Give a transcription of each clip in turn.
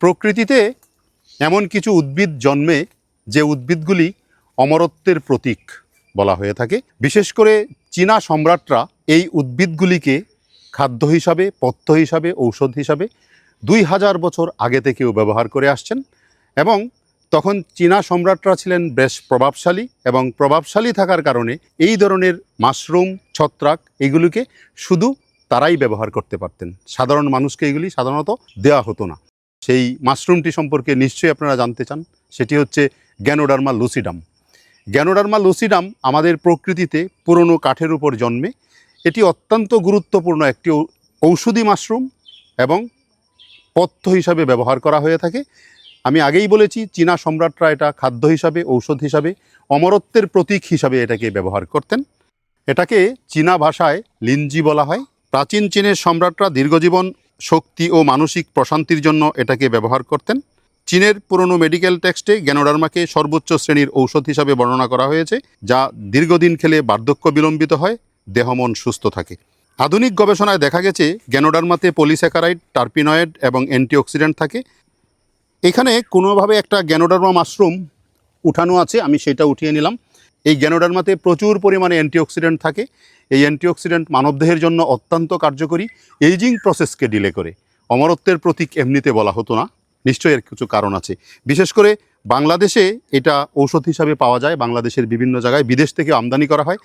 প্রকৃতিতে এমন কিছু উদ্ভিদ জন্মে যে উদ্ভিদগুলি অমরত্বের প্রতীক বলা হয়ে থাকে। বিশেষ করে চীনা সম্রাটরা এই উদ্ভিদগুলিকে খাদ্য হিসাবে, পথ্য হিসাবে, ঔষধ হিসাবে দুই হাজার বছর আগে থেকেও ব্যবহার করে আসছেন এবং তখন চীনা সম্রাটরা ছিলেন বেশ প্রভাবশালী এবং প্রভাবশালী থাকার কারণে এই ধরনের মাশরুম, ছত্রাক এগুলিকে শুধু তারাই ব্যবহার করতে পারতেন। সাধারণ মানুষকে এগুলি সাধারণত দেওয়া হতো না। সেই মাশরুমটি সম্পর্কে নিশ্চয়ই আপনারা জানতে চান। সেটি হচ্ছে গ্যানোডার্মা লুসিডাম। গ্যানোডার্মা লুসিডাম আমাদের প্রকৃতিতে পুরনো কাঠের উপর জন্মে। এটি অত্যন্ত গুরুত্বপূর্ণ একটি ঔষধি মাশরুম এবং পথ্য হিসাবে ব্যবহার করা হয়ে থাকে। আমি আগেই বলেছি, চীনা সম্রাটরা এটা খাদ্য হিসাবে, ঔষধ হিসাবে, অমরত্বের প্রতীক হিসাবে এটাকে ব্যবহার করতেন। এটাকে চীনা ভাষায় লিনজি বলা হয়। প্রাচীন চীনের সম্রাটরা দীর্ঘজীবন শক্তি ও মানসিক প্রশান্তির জন্য এটাকে ব্যবহার করতেন। চীনের পুরনো মেডিকেল টেক্সটে গ্যানোডার্মাকে সর্বোচ্চ শ্রেণির ঔষধ হিসাবে বর্ণনা করা হয়েছে, যা দীর্ঘদিন খেলে বার্ধক্য বিলম্বিত হয় দেহমন সুস্থ থাকে। আধুনিক গবেষণায় দেখা গেছে, গ্যানোডার্মাতে পলিস্যাকারাইড, টার্পিনয়েড এবং অ্যান্টিঅক্সিডেন্ট থাকে। এখানে কোনোভাবে একটা গ্যানোডার্মা মাশরুম উঠানো আছে, আমি সেটা উঠিয়ে নিলাম। এই গ্যানোডার্মাতে প্রচুর পরিমাণে অ্যান্টিঅক্সিডেন্ট থাকে। এই অ্যান্টিঅক্সিডেন্ট মানবদেহের জন্য অত্যন্ত কার্যকরী, এইজিং প্রসেসকে ডিলে করে। অমরত্বের প্রতীক এমনিতে বলা হতো না, নিশ্চয়ই এর কিছু কারণ আছে। বিশেষ করে বাংলাদেশে এটা ঔষধ হিসাবে পাওয়া যায়, বাংলাদেশের বিভিন্ন জায়গায়, বিদেশ থেকে আমদানি করা হয়।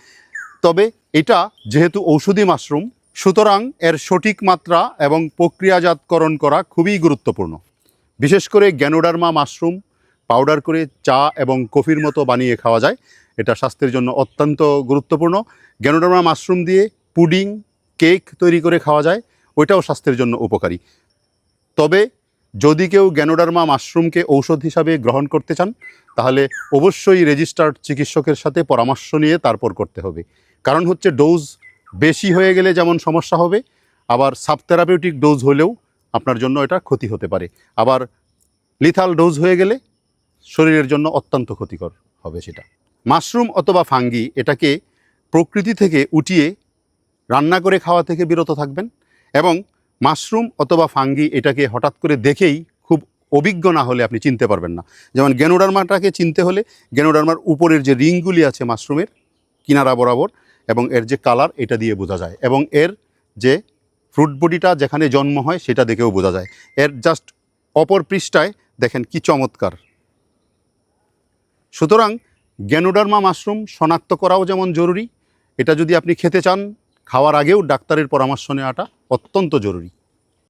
তবে এটা যেহেতু ঔষধি মাশরুম, সুতরাং এর সঠিক মাত্রা এবং প্রক্রিয়াজাতকরণ করা খুবই গুরুত্বপূর্ণ। বিশেষ করে গ্যানোডার্মা মাশরুম পাউডার করে চা এবং কফির মতো বানিয়ে খাওয়া যায়। এটা স্বাস্থ্যের জন্য অত্যন্ত গুরুত্বপূর্ণ। গ্যানোডার্মা মাশরুম দিয়ে পুডিং, কেক তৈরি করে খাওয়া যায়, ওইটাও স্বাস্থ্যের জন্য উপকারী। তবে যদি কেউ গ্যানোডার্মা মাশরুমকে ঔষধ হিসাবে গ্রহণ করতে চান, তাহলে অবশ্যই রেজিস্টার্ড চিকিৎসকের সাথে পরামর্শ নিয়ে তারপর করতে হবে। কারণ হচ্ছে ডোজ বেশি হয়ে গেলে যেমন সমস্যা হবে, আবার সাবথেরাপিউটিক ডোজ হলেও আপনার জন্য এটা ক্ষতি হতে পারে। আবার লিথাল ডোজ হয়ে গেলে শরীরের জন্য অত্যন্ত ক্ষতিকর হবে সেটা। মাশরুম অথবা ফাঙ্গি এটাকে প্রকৃতি থেকে উঠিয়ে রান্না করে খাওয়া থেকে বিরত থাকবেন এবং মাশরুম অথবা ফাঙ্গি এটাকে হঠাৎ করে দেখেই খুব অভিজ্ঞ না হলে আপনি চিনতে পারবেন না। যেমন গ্যানোডার্মাটাকে চিনতে হলে গ্যানোডার্মার উপরের যে রিংগুলি আছে মাশরুমের, কিনারা বরাবর এবং এর যে কালার এটা দিয়ে বোঝা যায় এবং এর যে ফ্রুট বডিটা যেখানে জন্ম হয় সেটা দেখেও বোঝা যায়। এর জাস্ট অপর পৃষ্ঠায় দেখেন কি চমৎকার। সুতরাং গ্যানোডার্মা মাশরুম শনাক্ত করাও যেমন জরুরি, এটা যদি আপনি খেতে চান, খাওয়ার আগেও ডাক্তারের পরামর্শ নেওয়াটা অত্যন্ত জরুরি।